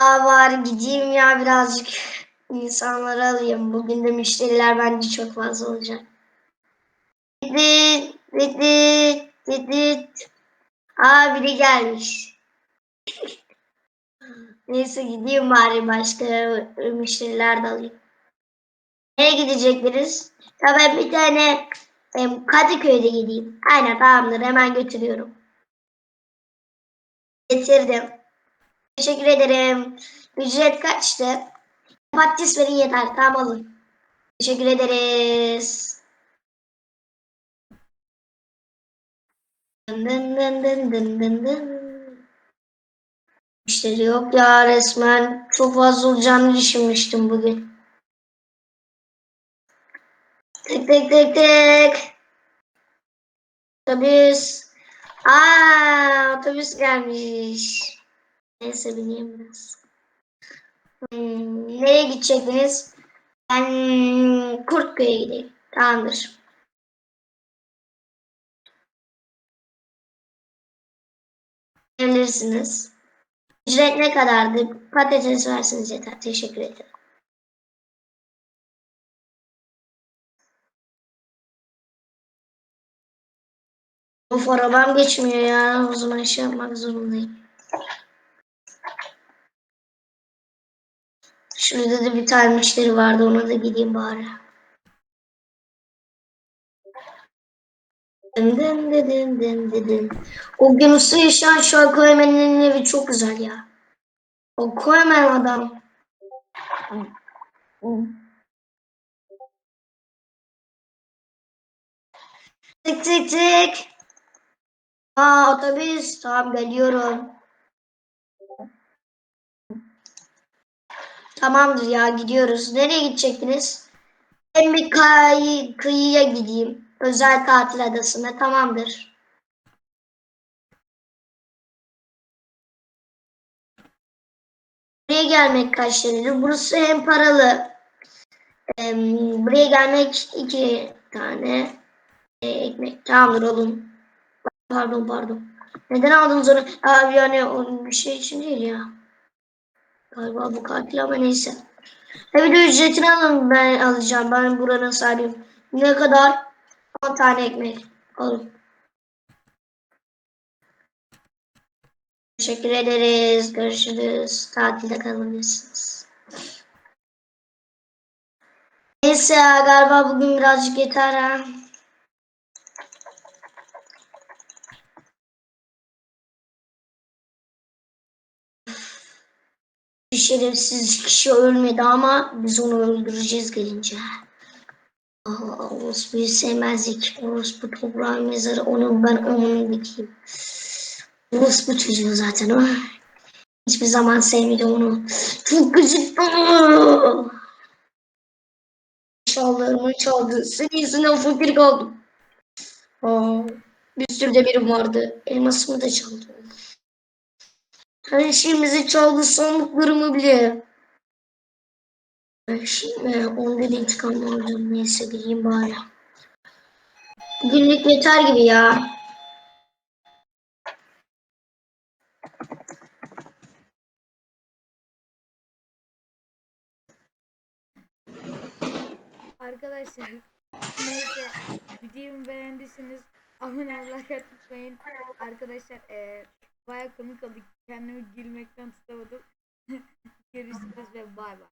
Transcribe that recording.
Aa var gideyim ya birazcık insanları alayım. Bugün de müşteriler bence çok fazla olacak. Dit dit dit dit. Aa biri gelmiş. Neyse gideyim bari başka müşteriler de alayım. Nereye gidecekleriz? Ya ben bir tane Kadıköy'de gideyim. Aynen tamamdır hemen götürüyorum. Getirdim. Teşekkür ederim. Ücret kaçtı? Patates verin yeter. Tamam alın. Teşekkür ederiz. Dın dın dın dın dın dın. Müşteri yok ya resmen. Çok fazla olacağını düşünmüştüm bugün. Tek tek tek tek. Otobüs. Aa otobüs gelmiş. Neyse bineyim biraz. Hmm, nereye gidecektiniz? Ben Kurtköy'e gideyim. Tamamdır. Gelirsiniz. Ücret ne kadardı? Patates versiniz yeter. Teşekkür ederim. Of arabam geçmiyor ya. O zaman şey yapmak zorundayım. Şurada da bir tane müşteri vardı. Ona da gideyim bari. Dın dın dın dın dın. O gün usta yaşayan an Koymen'in evi çok güzel ya. O Koymen adam. Tık tık tık. Aa otobüs. Tamam geliyorum. Tamamdır ya gidiyoruz. Nereye gidecektiniz? Ben bir kay kıyıya gideyim. Özel tatil adasına. Tamamdır. Buraya gelmek kaç liradır? Burası hem paralı. Em, buraya gelmek iki tane e, ekmek. Tamamdır oğlum. Pardon pardon. Neden aldınız onu? Abi yani o bir şey için değil ya. Galiba bu katil ama neyse. Ha bir de ücretini alın ben alacağım. Ben buranın sahibiyim. Ne kadar? 10 tane ekmek. Alın. Teşekkür ederiz. Görüşürüz. Tatilde kalabilirsiniz. Neyse galiba bugün birazcık yeter ha. Şerefsiz kişi ölmedi ama biz onu öldüreceğiz gelince. Aa, Orospu'yu sevmezdik. Orospu toprağın mezarı. Onu ben onu dikeyim. Orospu çocuğu zaten o. Hiçbir zaman sevmedi onu. Çok gıcık. Eşyalarımı çaldı. Senin yüzünden fakir kaldım. Aa, bir sürü de birim vardı. Elmasımı da çaldı. Her şeyimizi çaldı sandıklarımı bile. Şimdi onda da intikam alacağım. Neyse gideyim bari. Günlük yeter gibi ya. Arkadaşlar neyse videomu beğendiyseniz abone olmayı unutmayın. Arkadaşlar eee baya komik oldu. Kendimi gülmekten tutamadım. Görüşürüz ve bay bay.